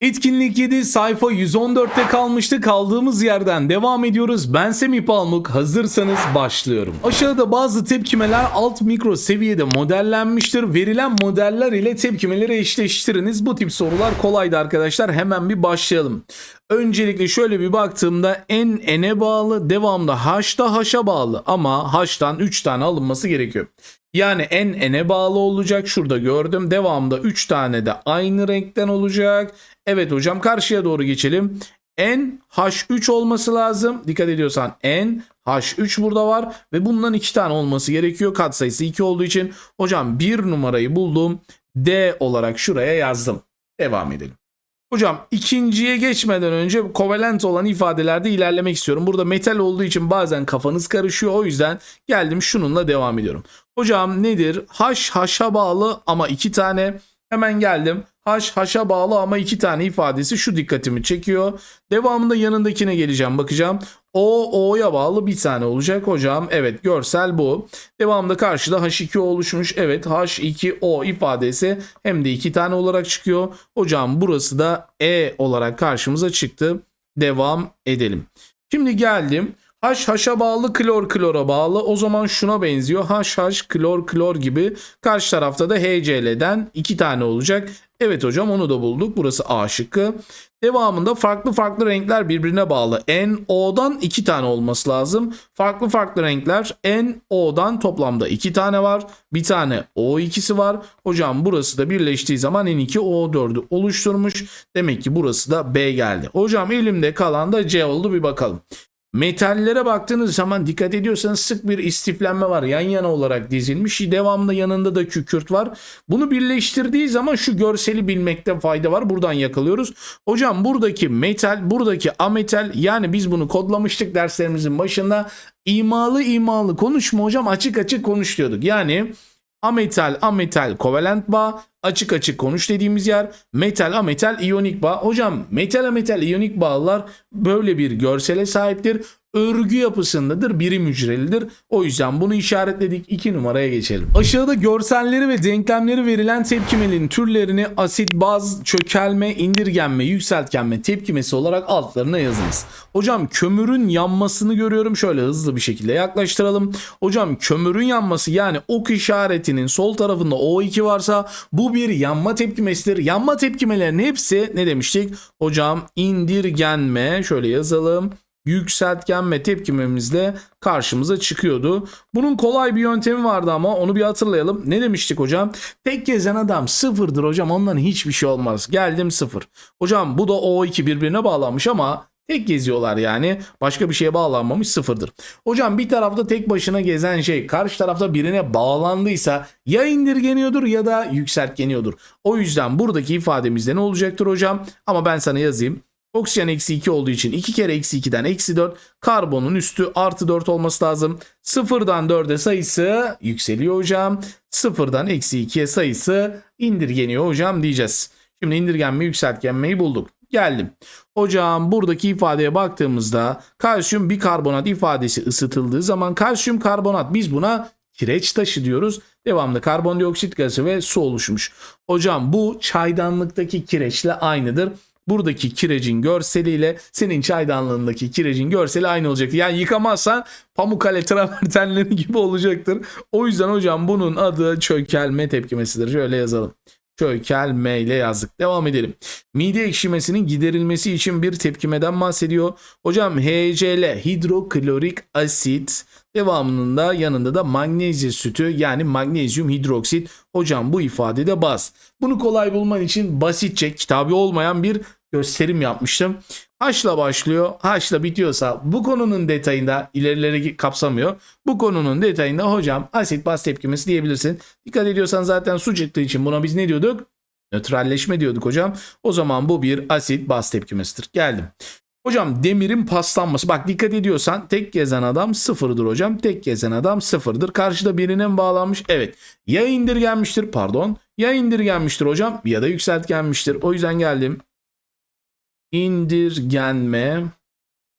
Etkinlik 7 sayfa 114'te kalmıştı. Kaldığımız yerden devam ediyoruz. Ben Semih Palmuk. Hazırsanız başlıyorum. Aşağıda bazı tepkimeler alt mikro seviyede modellenmiştir. Verilen modeller ile tepkimeleri eşleştiriniz. Bu tip sorular kolaydı arkadaşlar. Hemen bir başlayalım. Öncelikle şöyle bir baktığımda n n'e bağlı, devamda h'da h'a bağlı ama h'tan 3 tane alınması gerekiyor. Yani n n'e bağlı olacak. Şurada gördüm. Devamda 3 tane de aynı renkten olacak. Evet hocam karşıya doğru geçelim. N H3 olması lazım. Dikkat ediyorsan N H3 burada var ve bundan 2 tane olması gerekiyor. Katsayısı 2 olduğu için hocam 1 numarayı buldum. D olarak şuraya yazdım. Devam edelim. Hocam ikinciye geçmeden önce kovalent olan ifadelerde ilerlemek istiyorum. Burada metal olduğu için bazen kafanız karışıyor. O yüzden geldim şununla devam ediyorum. Hocam nedir? H H'a bağlı ama iki tane. Hemen geldim. H H'a bağlı ama iki tane ifadesi şu dikkatimi çekiyor. Devamında yanındakine geleceğim bakacağım. O O'ya bağlı bir tane olacak hocam. Evet görsel bu. Devamında karşıda H2 oluşmuş. Evet H2O ifadesi hem de iki tane olarak çıkıyor. Hocam burası da E olarak karşımıza çıktı. Devam edelim. Şimdi geldim. H H'a bağlı klor klora bağlı. O zaman şuna benziyor. H H klor klor gibi. Karşı tarafta da HCl'den iki tane olacak. Evet hocam onu da bulduk. Burası A şıkkı. Devamında farklı farklı renkler birbirine bağlı. N O'dan iki tane olması lazım. Farklı farklı renkler N O'dan toplamda iki tane var. Bir tane O2'si var. Hocam burası da birleştiği zaman N2 O4'ü oluşturmuş. Demek ki burası da B geldi. Hocam elimde kalan da C oldu bir bakalım. Metallere baktığınız zaman dikkat ediyorsanız sık bir istiflenme var. Yan yana olarak dizilmiş. Devamında yanında da kükürt var. Bunu birleştirdiği zaman şu görseli bilmekte fayda var. Buradan yakalıyoruz. Hocam buradaki metal, buradaki ametal yani biz bunu kodlamıştık derslerimizin başında. İmalı imalı konuşma hocam açık açık konuş diyorduk. Yani ametal ametal kovalent bağ açık açık konuş dediğimiz yer metal ametal iyonik bağ. Hocam metal ametal iyonik bağlar böyle bir görsele sahiptir. Örgü yapısındadır, birim hücrelidir. O yüzden bunu işaretledik. 2 numaraya geçelim. Aşağıda görselleri ve denklemleri verilen tepkimenin türlerini asit, baz, çökelme, indirgenme, yükseltgenme tepkimesi olarak altlarına yazınız. Hocam kömürün yanmasını görüyorum. Şöyle hızlı bir şekilde yaklaştıralım. Hocam kömürün yanması yani ok işaretinin sol tarafında O2 varsa bu bir yanma tepkimesidir. Yanma tepkimelerin hepsi ne demiştik? Hocam indirgenme şöyle yazalım yükseltgenme tepkimemizle karşımıza çıkıyordu. Bunun kolay bir yöntemi vardı ama onu bir hatırlayalım. Ne demiştik hocam? Tek gezen adam sıfırdır hocam ondan hiçbir şey olmaz. Geldim sıfır. Hocam bu da O2 birbirine bağlanmış ama tek geziyorlar yani. Başka bir şeye bağlanmamış sıfırdır. Hocam bir tarafta tek başına gezen şey karşı tarafta birine bağlandıysa ya indirgeniyordur ya da yükseltgeniyordur. O yüzden buradaki ifademizde ne olacaktır hocam? Ama ben sana yazayım. Oksijen eksi 2 olduğu için 2 kere eksi 2'den eksi 4. Karbonun üstü artı 4 olması lazım. Sıfırdan 4'e sayısı yükseliyor hocam. Sıfırdan eksi 2'ye sayısı indirgeniyor hocam diyeceğiz. Şimdi indirgenme yükseltgenmeyi bulduk. Geldim. Hocam buradaki ifadeye baktığımızda kalsiyum bikarbonat ifadesi ısıtıldığı zaman kalsiyum karbonat biz buna kireç taşı diyoruz. Devamlı karbondioksit gazı ve su oluşmuş. Hocam bu çaydanlıktaki kireçle aynıdır buradaki kirecin görseliyle senin çaydanlığındaki kirecin görseli aynı olacak. Yani yıkamazsan Pamukkale travertenleri gibi olacaktır. O yüzden hocam bunun adı çökelme tepkimesidir. Şöyle yazalım. Çökelme ile yazdık. Devam edelim. Mide ekşimesinin giderilmesi için bir tepkimeden bahsediyor. Hocam HCl hidroklorik asit devamında yanında da magnezyum sütü yani magnezyum hidroksit. Hocam bu ifade de baz. Bunu kolay bulman için basitçe kitabı olmayan bir gösterim yapmıştım. Haşla başlıyor, haşla bitiyorsa bu konunun detayında ilerileri kapsamıyor. Bu konunun detayında hocam asit baz tepkimesi diyebilirsin. Dikkat ediyorsan zaten su çıktığı için buna biz ne diyorduk? Nötralleşme diyorduk hocam. O zaman bu bir asit baz tepkimesidir. Geldim. Hocam demirin paslanması. Bak dikkat ediyorsan tek gezen adam sıfırdır hocam. Tek gezen adam sıfırdır. Karşıda birine mi bağlanmış? Evet. Ya indirgenmiştir pardon. Ya indirgenmiştir hocam ya da yükseltgenmiştir. O yüzden geldim indirgenme,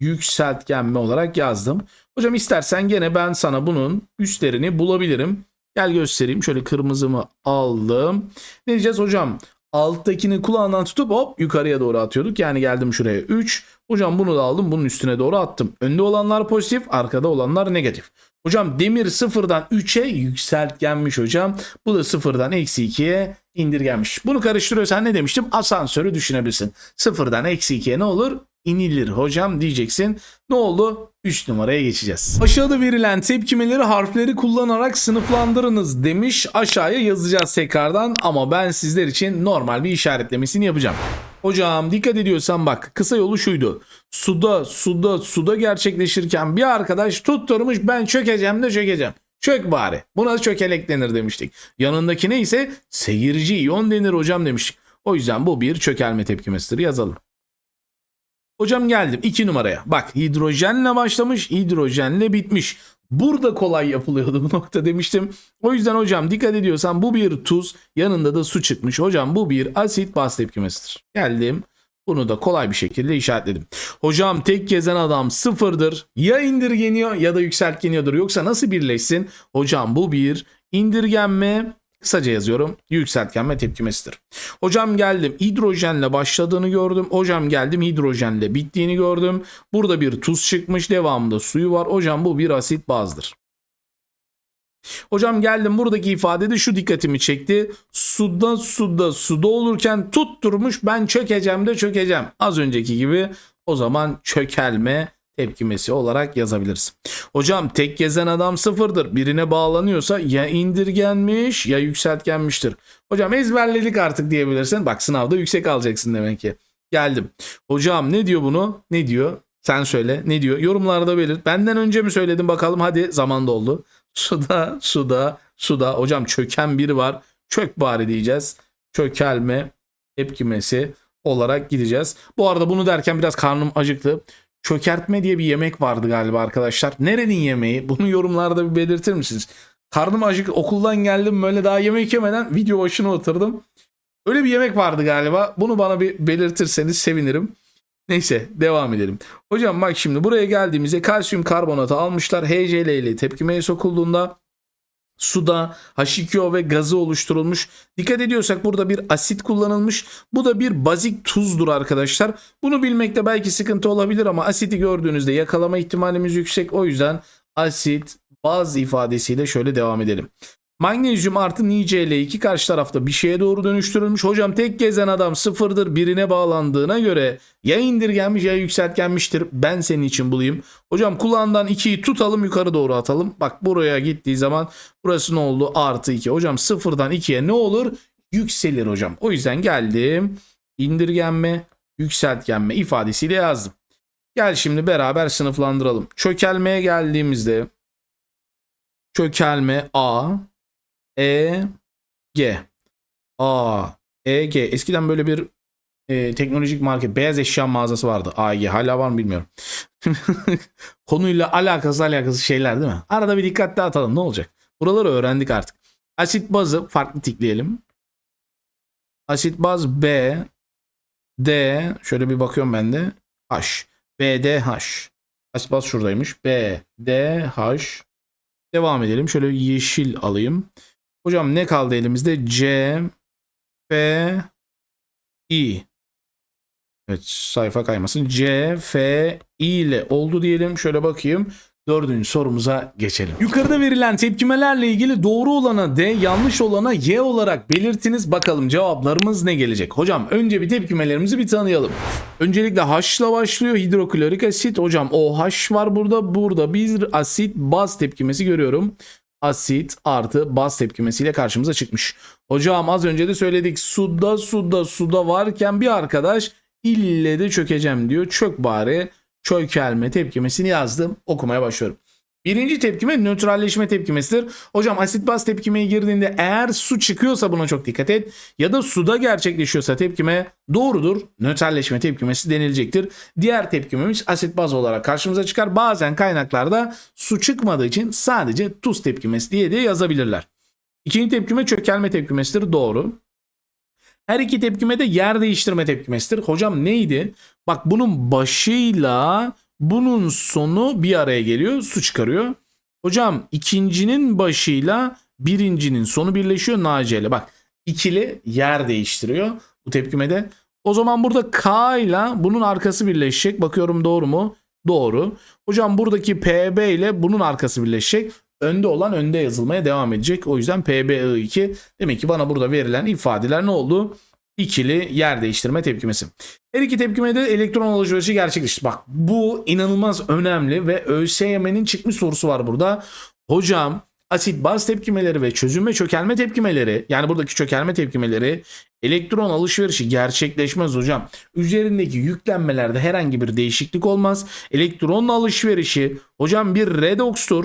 yükseltgenme olarak yazdım. Hocam istersen gene ben sana bunun üstlerini bulabilirim. Gel göstereyim. Şöyle kırmızımı aldım. Ne diyeceğiz hocam? Alttakini kulağından tutup hop yukarıya doğru atıyorduk. Yani geldim şuraya 3. Hocam bunu da aldım bunun üstüne doğru attım. Önde olanlar pozitif arkada olanlar negatif. Hocam demir sıfırdan 3'e yükseltgenmiş hocam. Bu da sıfırdan eksi 2'ye indirgenmiş. Bunu karıştırıyorsan ne demiştim? Asansörü düşünebilirsin. Sıfırdan eksi 2'ye ne olur? İnilir hocam diyeceksin. Ne oldu? 3 numaraya geçeceğiz. Aşağıda verilen tepkimeleri harfleri kullanarak sınıflandırınız demiş. Aşağıya yazacağız tekrardan ama ben sizler için normal bir işaretlemesini yapacağım. Hocam dikkat ediyorsan bak kısa yolu şuydu. Suda suda suda gerçekleşirken bir arkadaş tutturmuş ben çökeceğim de çökeceğim. Çök bari. Buna çökelek denir demiştik. Yanındaki neyse seyirci iyon denir hocam demiştik. O yüzden bu bir çökelme tepkimesidir yazalım. Hocam geldim 2 numaraya. Bak hidrojenle başlamış hidrojenle bitmiş. Burada kolay yapılıyordu bu nokta demiştim. O yüzden hocam dikkat ediyorsan bu bir tuz yanında da su çıkmış. Hocam bu bir asit baz tepkimesidir. Geldim. Bunu da kolay bir şekilde işaretledim. Hocam tek gezen adam sıfırdır. Ya indirgeniyor ya da yükseltgeniyordur. Yoksa nasıl birleşsin? Hocam bu bir indirgenme Kısaca yazıyorum. Yükseltgenme tepkimesidir. Hocam geldim hidrojenle başladığını gördüm. Hocam geldim hidrojenle bittiğini gördüm. Burada bir tuz çıkmış devamında suyu var. Hocam bu bir asit bazdır. Hocam geldim buradaki ifadede şu dikkatimi çekti. Suda suda suda olurken tutturmuş ben çökeceğim de çökeceğim. Az önceki gibi o zaman çökelme tepkimesi olarak yazabiliriz. Hocam tek gezen adam sıfırdır. Birine bağlanıyorsa ya indirgenmiş ya yükseltgenmiştir. Hocam ezberledik artık diyebilirsin. Bak sınavda yüksek alacaksın demek ki. Geldim. Hocam ne diyor bunu? Ne diyor? Sen söyle. Ne diyor? Yorumlarda belirt. Benden önce mi söyledim bakalım? Hadi zaman doldu. Suda, suda, suda. Hocam çöken biri var. Çök bari diyeceğiz. Çökelme tepkimesi olarak gideceğiz. Bu arada bunu derken biraz karnım acıktı. Çökertme diye bir yemek vardı galiba arkadaşlar. Nerenin yemeği? Bunu yorumlarda bir belirtir misiniz? Karnım acık okuldan geldim böyle daha yemek yemeden video başına oturdum. Öyle bir yemek vardı galiba. Bunu bana bir belirtirseniz sevinirim. Neyse devam edelim. Hocam bak şimdi buraya geldiğimizde kalsiyum karbonatı almışlar. HCl ile tepkimeye sokulduğunda suda H2O ve gazı oluşturulmuş. Dikkat ediyorsak burada bir asit kullanılmış. Bu da bir bazik tuzdur arkadaşlar. Bunu bilmekte belki sıkıntı olabilir ama asiti gördüğünüzde yakalama ihtimalimiz yüksek. O yüzden asit baz ifadesiyle şöyle devam edelim. Magnezyum artı NiCl2 karşı tarafta bir şeye doğru dönüştürülmüş. Hocam tek gezen adam sıfırdır birine bağlandığına göre ya indirgenmiş ya yükseltgenmiştir. Ben senin için bulayım. Hocam kulağından 2'yi tutalım yukarı doğru atalım. Bak buraya gittiği zaman burası ne oldu? Artı 2. Hocam sıfırdan 2'ye ne olur? Yükselir hocam. O yüzden geldim. İndirgenme, yükseltgenme ifadesiyle yazdım. Gel şimdi beraber sınıflandıralım. Çökelmeye geldiğimizde çökelme A, E, G. A, E, G. Eskiden böyle bir e, teknolojik market beyaz eşya mağazası vardı. AEG hala var mı bilmiyorum. Konuyla alakası alakası şeyler değil mi? Arada bir dikkat dağıtalım ne olacak? Buraları öğrendik artık. Asit bazı farklı tikleyelim. Asit baz B, D, şöyle bir bakıyorum ben de. H, B, D, H. Asit baz şuradaymış. B, D, H. Devam edelim. Şöyle yeşil alayım. Hocam ne kaldı elimizde? C, F, I. Evet sayfa kaymasın. C, F, I ile oldu diyelim. Şöyle bakayım. Dördüncü sorumuza geçelim. Yukarıda verilen tepkimelerle ilgili doğru olana D, yanlış olana Y olarak belirtiniz. Bakalım cevaplarımız ne gelecek? Hocam önce bir tepkimelerimizi bir tanıyalım. Öncelikle H ile başlıyor. Hidroklorik asit. Hocam OH var burada. Burada bir asit baz tepkimesi görüyorum. Asit artı baz tepkimesiyle karşımıza çıkmış. Hocam az önce de söyledik. Suda suda suda varken bir arkadaş ille de çökeceğim diyor. Çök bari çökelme tepkimesini yazdım. Okumaya başlıyorum. Birinci tepkime nötralleşme tepkimesidir. Hocam asit baz tepkimeye girdiğinde eğer su çıkıyorsa buna çok dikkat et. Ya da suda gerçekleşiyorsa tepkime doğrudur. Nötralleşme tepkimesi denilecektir. Diğer tepkimemiz asit baz olarak karşımıza çıkar. Bazen kaynaklarda su çıkmadığı için sadece tuz tepkimesi diye de yazabilirler. İkinci tepkime çökelme tepkimesidir. Doğru. Her iki tepkime de yer değiştirme tepkimesidir. Hocam neydi? Bak bunun başıyla bunun sonu bir araya geliyor. Su çıkarıyor. Hocam ikincinin başıyla birincinin sonu birleşiyor NaCl. Bak ikili yer değiştiriyor bu tepkimede. O zaman burada K ile bunun arkası birleşecek. Bakıyorum doğru mu? Doğru. Hocam buradaki PB ile bunun arkası birleşecek. Önde olan önde yazılmaya devam edecek. O yüzden PBI2 demek ki bana burada verilen ifadeler ne oldu? İkili yer değiştirme tepkimesi. Her iki tepkimede elektron alışverişi gerçekleşti. Bak bu inanılmaz önemli ve ÖSYM'nin çıkmış sorusu var burada. Hocam asit baz tepkimeleri ve çözünme çökelme tepkimeleri yani buradaki çökelme tepkimeleri elektron alışverişi gerçekleşmez hocam. Üzerindeki yüklenmelerde herhangi bir değişiklik olmaz. Elektron alışverişi hocam bir redokstur.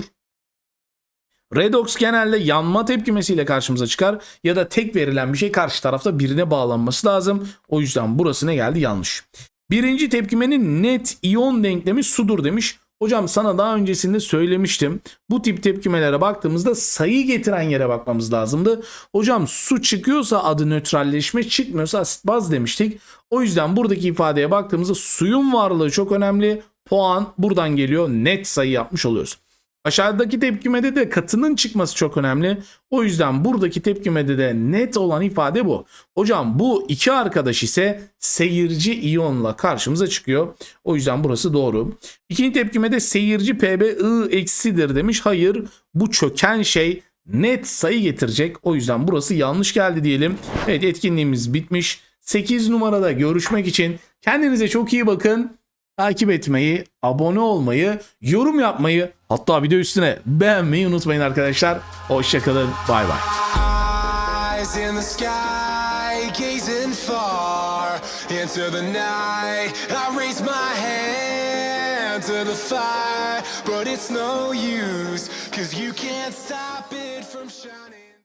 Redox genelde yanma tepkimesiyle karşımıza çıkar ya da tek verilen bir şey karşı tarafta birine bağlanması lazım. O yüzden burası ne geldi yanlış. Birinci tepkimenin net iyon denklemi sudur demiş. Hocam sana daha öncesinde söylemiştim. Bu tip tepkimelere baktığımızda sayı getiren yere bakmamız lazımdı. Hocam su çıkıyorsa adı nötralleşme çıkmıyorsa asit baz demiştik. O yüzden buradaki ifadeye baktığımızda suyun varlığı çok önemli. Puan buradan geliyor. Net sayı yapmış oluyoruz. Aşağıdaki tepkimede de katının çıkması çok önemli. O yüzden buradaki tepkimede de net olan ifade bu. Hocam bu iki arkadaş ise seyirci iyonla karşımıza çıkıyor. O yüzden burası doğru. İkinci tepkimede seyirci PB I eksidir demiş. Hayır bu çöken şey net sayı getirecek. O yüzden burası yanlış geldi diyelim. Evet etkinliğimiz bitmiş. 8 numarada görüşmek için kendinize çok iyi bakın takip etmeyi, abone olmayı, yorum yapmayı hatta video üstüne beğenmeyi unutmayın arkadaşlar. Hoşçakalın. Bay bay. İnto the night. I raise my hand to the fire, but it's no use, cause you can't stop it from shining.